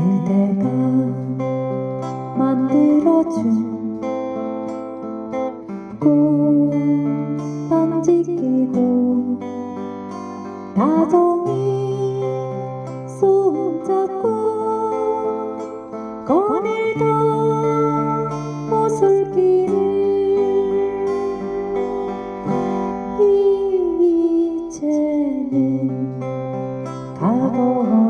그대가 만들어준 꽃반지 끼고 다정히 손잡고 거닐던 모술길을 이제는 가고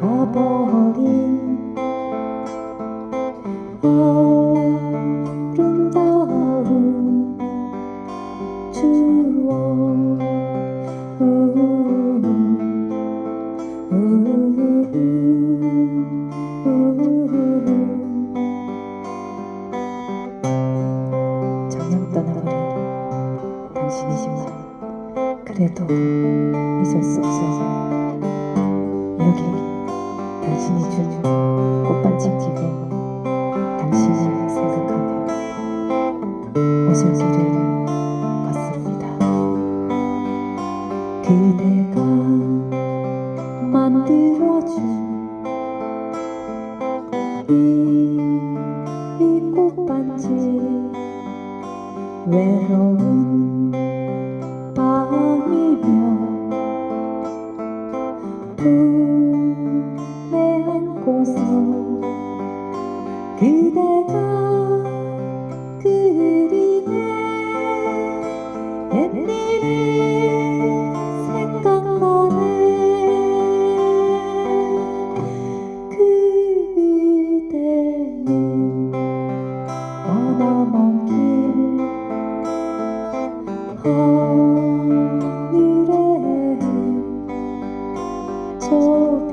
가버린 그래도 잊을 수 없어요 여기 당신이 준 꽃반지 끼고 당신을 생각하며 오솔길을 걷습니다. 그대가 만들어준 이, 이 꽃반지 외로운 안고서 그대가 그리네. 옛일이 생각나네 그대는 머나먼 길 하늘에 저별